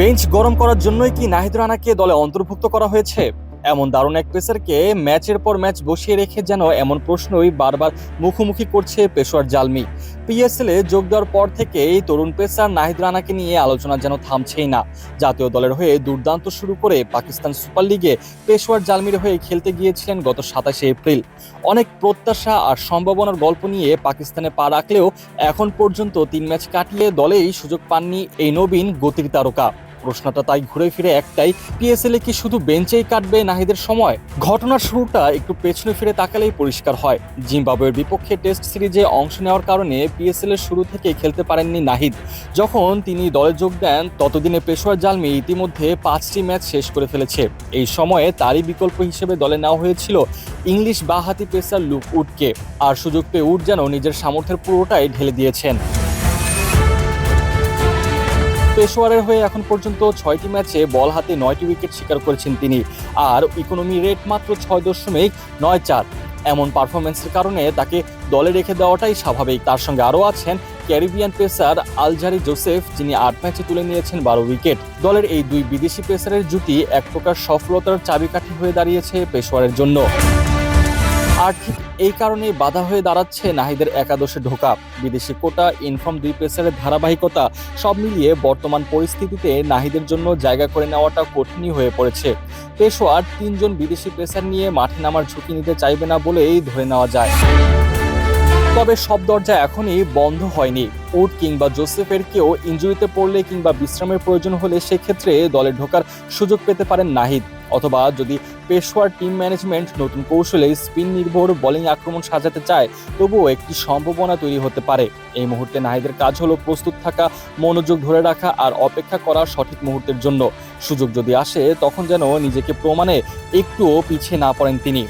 Bench গরম করার জন্যই কি নাহিদ রানাকে দলে অন্তর্ভুক্ত করা হয়েছে? এমন দারুণ এক পেসারকে ম্যাচের পর ম্যাচ বসিয়ে রেখে যেন এমন প্রশ্নই বারবার মুখোমুখি করছে পেশোয়ার জালমি। পিএসএল যোগ দেওয়ার পর থেকে এই তরুণ পেসার নাহিদ রানাকে নিয়ে আলোচনা যেন থামছেই না। জাতীয় দলের হয়ে দুর্দান্ত শুরু করে পাকিস্তান সুপার লিগে পেশোয়ার জালমির হয়ে খেলতে গিয়েছিলেন গত সাতাশে এপ্রিল। অনেক প্রত্যাশা আর সম্ভাবনার গল্প নিয়ে পাকিস্তানে পা রাখলেও এখন পর্যন্ত তিন ম্যাচ কাটিয়ে দলেই সুযোগ পাননি এই নবীন গতির তারকা। প্রশ্নটা তাই ঘুরে ফিরে একটাই পিএসএল কি শুধু বেঞ্চেই কাটবে নাহিদের সময়? ঘটনার শুরুটা একটু পেছনে ফিরে তাকালেই পরিষ্কার হয়। জিম্বাবুয়ের বিপক্ষে টেস্ট সিরিজে অংশ নেওয়ার কারণে পিএসএল এর শুরু থেকে খেলতে পারেননি নাহিদ। যখন তিনি দলে যোগ দেন, ততদিনে পেশোয়ার জালমি ইতিমধ্যে পাঁচটি ম্যাচ শেষ করে ফেলেছে। এই সময়ে তারই বিকল্প হিসেবে দলে নেওয়া হয়েছিল ইংলিশ বাহাতি পেসার লুক উডকে। আর সুযোগ পেয়ে উড যেন নিজের সামর্থ্যের পুরোটাই ঢেলে দিয়েছেন। পেশোয়ারের হয়ে এখন পর্যন্ত ছয়টি ম্যাচে বল হাতে নয়টি উইকেট শিকার করেছেন তিনি। আর ইকোনমি রেট মাত্র ছয় দশমিক নয় চার। এমন পারফরমেন্সের কারণে তাকে দলে রেখে দেওয়াটাই স্বাভাবিক। তার সঙ্গে আরও আছেন ক্যারিবিয়ান পেসার আলজারি জোসেফ, যিনি আট ম্যাচে তুলে নিয়েছেন বারো উইকেট। দলের এই দুই বিদেশি পেসারের জুটি এক প্রকার সফলতার চাবিকাঠি হয়ে দাঁড়িয়েছে পেশোয়ারের জন্য। আর ঠিক এই কারণে বাধা হয়ে দাঁড়াচ্ছে নাহিদের একাদশে ঢোকা। বিদেশি কোটা, ইনফর্ম দুই পেসারের ধারাবাহিকতা, সব মিলিয়ে বর্তমান পরিস্থিতিতে নাহিদের জন্য জায়গা করে নেওয়াটা কঠিনই হয়ে পড়েছে। পেশোয়ার তিনজন বিদেশি পেসার নিয়ে মাঠে নামার ঝুঁকি নিতে চাইবে না বলেই ধরে নেওয়া যায়। তবে সব দরজা এখনই বন্ধ হয়নি। উড কিংবা জোসেফের কেউ ইঞ্জুরিতে পড়লে কিংবা বিশ্রামের প্রয়োজন হলে সেক্ষেত্রে দলে ঢোকার সুযোগ পেতে পারেন নাহিদ। অথবা যদি পেশোয়ার টিম ম্যানেজমেন্ট নতুন কৌশলে স্পিন নির্ভর বোলিং আক্রমণ সাজাতে চায়, তবুও একটি সম্ভাবনা তৈরি হতে পারে। এই মুহূর্তে নাহিদের কাজ হলো প্রস্তুত থাকা, মনোযোগ ধরে রাখা আর অপেক্ষা করা সঠিক মুহূর্তের জন্য। সুযোগ যদি আসে, তখন যেন নিজেকে প্রমাণে একটুও পিছিয়ে না পড়েন তিনি।